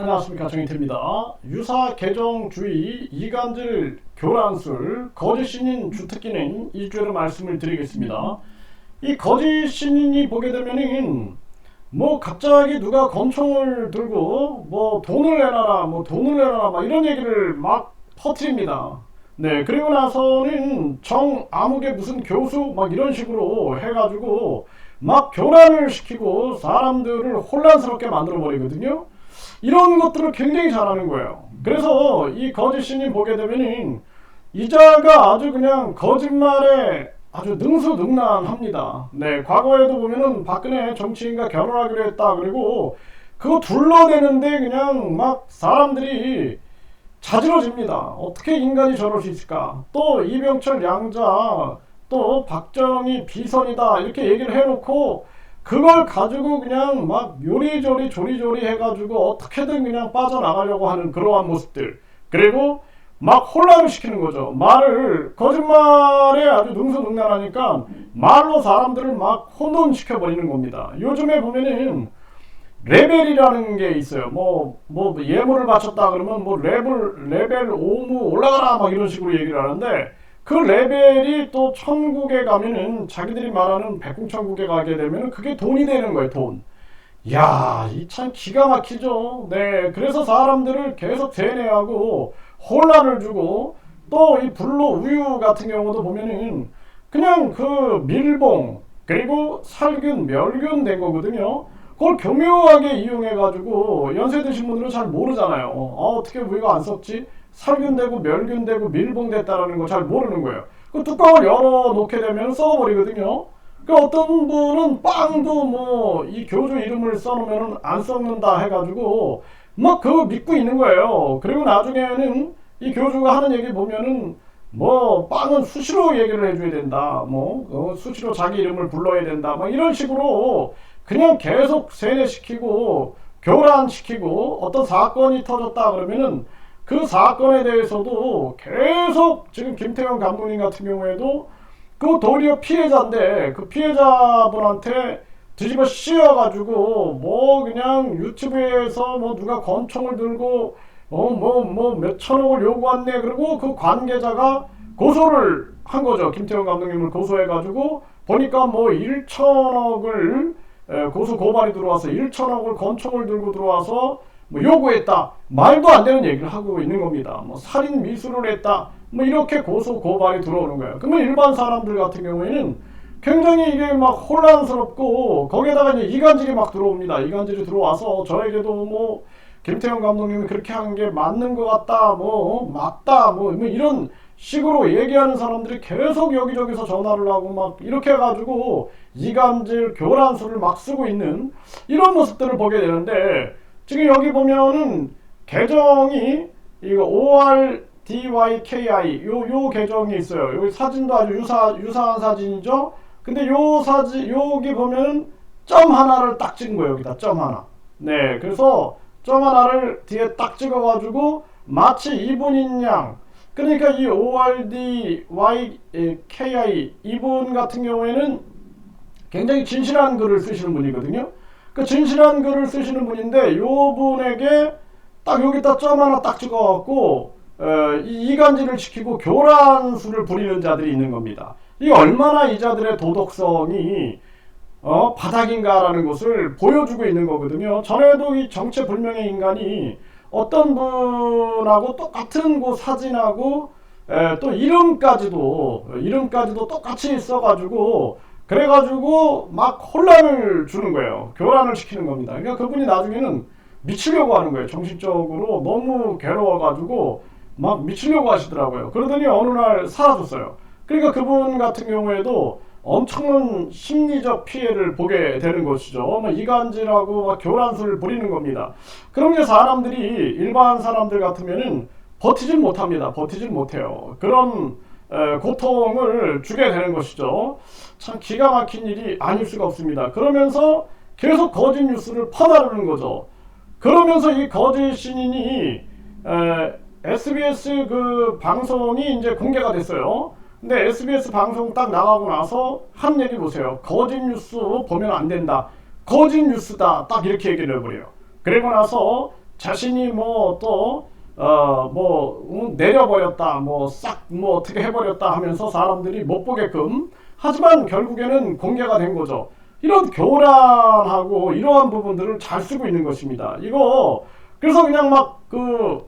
안녕하십니까 정인태입니다. 유사 개정주의 이간질 교란술 거짓 신인 주특기는 일주일로 말씀을 드리겠습니다. 이 거짓 신인이 보게 되면은 뭐 갑자기 누가 권총을 들고 뭐 돈을 내놔라 뭐 돈을 내놔라 막 이런 얘기를 막 퍼뜨립니다. 네 그리고 나서는 정 아무개 무슨 교수 막 이런 식으로 해가지고 막 교란을 시키고 사람들을 혼란스럽게 만들어 버리거든요. 이런 것들을 굉장히 잘하는 거예요. 그래서 이 거짓 신님 보게 되면은 이자가 아주 그냥 거짓말에 아주 능수능란합니다. 네, 과거에도 보면은 박근혜 정치인과 결혼하기로 했다. 그리고 그거 둘러대는데 그냥 막 사람들이 자지러집니다. 어떻게 인간이 저럴 수 있을까? 또 이병철 양자, 또 박정희 비선이다. 이렇게 얘기를 해놓고 그걸 가지고 그냥 막 요리조리 조리조리 해가지고 어떻게든 그냥 빠져나가려고 하는 그러한 모습들. 그리고 막 혼란을 시키는 거죠. 말을 거짓말에 아주 능수능란하니까 말로 사람들을 막 혼돈시켜 버리는 겁니다. 요즘에 보면은 레벨이라는 게 있어요. 뭐, 뭐, 예물을 바쳤다 그러면 뭐 레벨, 레벨 5무 올라가라 막 이런 식으로 얘기를 하는데 그 레벨이 또 천국에 가면은 자기들이 말하는 백궁천국에 가게 되면 그게 돈이 되는 거예요, 돈. 야, 이 참 기가 막히죠. 네, 그래서 사람들을 계속 세뇌하고 혼란을 주고 또 이 불로 우유 같은 경우도 보면은 그냥 그 밀봉 그리고 살균, 멸균 된 거거든요. 그걸 교묘하게 이용해 가지고 연세 드신 분들은 잘 모르잖아요. 어, 어떻게 우유가 안 썩지? 살균되고 멸균되고 밀봉됐다라는 거잘 모르는 거예요. 그 뚜껑을 열어 놓게 되면 썩어버리거든요. 그 어떤 분은 빵도 뭐 이 교주 이름을 써놓으면 안 썩는다 해가지고 뭐 그거 믿고 있는 거예요. 그리고 나중에는 이 교주가 하는 얘기 보면은 뭐 빵은 수시로 얘기를 해줘야 된다. 뭐 어, 수시로 자기 이름을 불러야 된다. 뭐 이런 식으로 그냥 계속 세뇌시키고 교란시키고 어떤 사건이 터졌다 그러면은 그 사건에 대해서도 계속 지금 김태형 감독님 같은 경우에도 그 도리어 피해자인데 그 피해자분한테 뒤집어 씌워가지고 뭐 그냥 유튜브에서 뭐 누가 권총을 들고 어 뭐 뭐 몇천억을 요구했네 그리고 그 관계자가 고소를 한 거죠. 김태형 감독님을 고소해가지고 보니까 뭐 1천억을 고소 고발이 들어와서 1천억을 권총을 들고 들어와서 뭐 요구했다 말도 안 되는 얘기를 하고 있는 겁니다. 뭐 살인 미수를 했다. 뭐 이렇게 고소 고발이 들어오는 거예요. 그러면 일반 사람들 같은 경우에는 굉장히 이게 막 혼란스럽고 거기에다가 이제 이간질이 막 들어옵니다. 이간질이 들어와서 저에게도 뭐 김태형 감독님이 그렇게 한 게 맞는 것 같다 뭐 맞다 뭐 이런 식으로 얘기하는 사람들이 계속 여기저기서 전화를 하고 막 이렇게 해가지고 이간질 교란수를 막 쓰고 있는 이런 모습들을 보게 되는데 지금 여기 보면은 계정이 이거 ORDYKI 요, 요 계정이 있어요. 여기 사진도 아주 유사, 유사한 사진이죠. 근데 요 사진, 여기 보면은 점 하나를 딱 찍은 거예요. 여기다 점 하나. 네. 그래서 점 하나를 뒤에 딱 찍어가지고 마치 이분인 양. 그러니까 이 ORDYKI 이분 같은 경우에는 굉장히 진실한 글을 쓰시는 분이거든요. 그 진실한 글을 쓰시는 분인데 요 분에게 딱 여기다 점 하나 딱 찍어갖고 에, 이 이간질을 시키고 교란수를 부리는 자들이 있는 겁니다. 이 얼마나 이 자들의 도덕성이 어, 바닥인가라는 것을 보여주고 있는 거거든요. 전에도 이 정체불명의 인간이 어떤 분하고 똑같은 그 사진하고 에, 또 이름까지도 이름까지도 똑같이 써가지고 그래가지고 막 혼란을 주는 거예요. 교란을 시키는 겁니다. 그러니까 그분이 나중에는 미치려고 하는 거예요. 정신적으로 너무 괴로워가지고 막 미치려고 하시더라고요. 그러더니 어느 날 사라졌어요. 그러니까 그분 같은 경우에도 엄청난 심리적 피해를 보게 되는 것이죠. 막 이간질하고 막 교란수를 부리는 겁니다. 그럼 이제 사람들이 일반 사람들 같으면은 버티질 못합니다. 버티질 못해요. 그런 에, 고통을 주게 되는 것이죠. 참 기가 막힌 일이 아닐 수가 없습니다. 그러면서 계속 거짓 뉴스를 퍼나르는 거죠. 그러면서 이 거짓 신인이 에, SBS 그 방송이 이제 공개가 됐어요. 근데 SBS 방송 딱 나가고 나서 한 얘기 보세요. 거짓 뉴스 보면 안 된다. 거짓 뉴스다. 딱 이렇게 얘기를 해버려요. 그리고 나서 자신이 뭐또 어뭐 내려버렸다 뭐싹뭐 어떻게 해버렸다 하면서 사람들이 못 보게끔 하지만 결국에는 공개가 된 거죠. 이런 교란하고 이러한 부분들을 잘 쓰고 있는 것입니다. 이거 그래서 그냥 막 그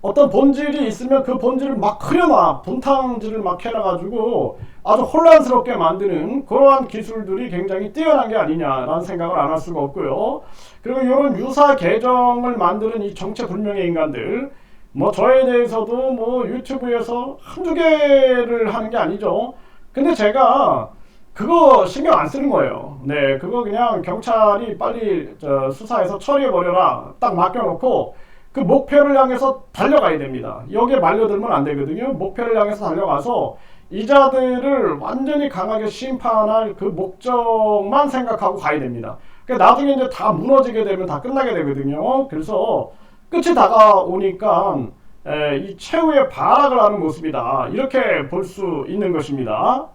어떤 본질이 있으면 그 본질을 막 흐려놔 분탕질을 막 해놔가지고 아주 혼란스럽게 만드는 그러한 기술들이 굉장히 뛰어난 게 아니냐라는 생각을 안 할 수가 없고요. 그리고 이런 유사 계정을 만드는 이 정체불명의 인간들 뭐 저에 대해서도 뭐 유튜브에서 한두 개를 하는 게 아니죠. 근데 제가 그거 신경 안 쓰는 거예요. 네, 그거 그냥 경찰이 빨리 저 수사해서 처리해 버려라. 딱 맡겨놓고 그 목표를 향해서 달려가야 됩니다. 여기에 말려들면 안 되거든요. 목표를 향해서 달려가서 이자들을 완전히 강하게 심판할 그 목적만 생각하고 가야 됩니다. 그러니까 나중에 이제 다 무너지게 되면 다 끝나게 되거든요. 그래서 끝이 다가오니까 에, 이 최후의 발악을 하는 모습이다. 이렇게 볼 수 있는 것입니다.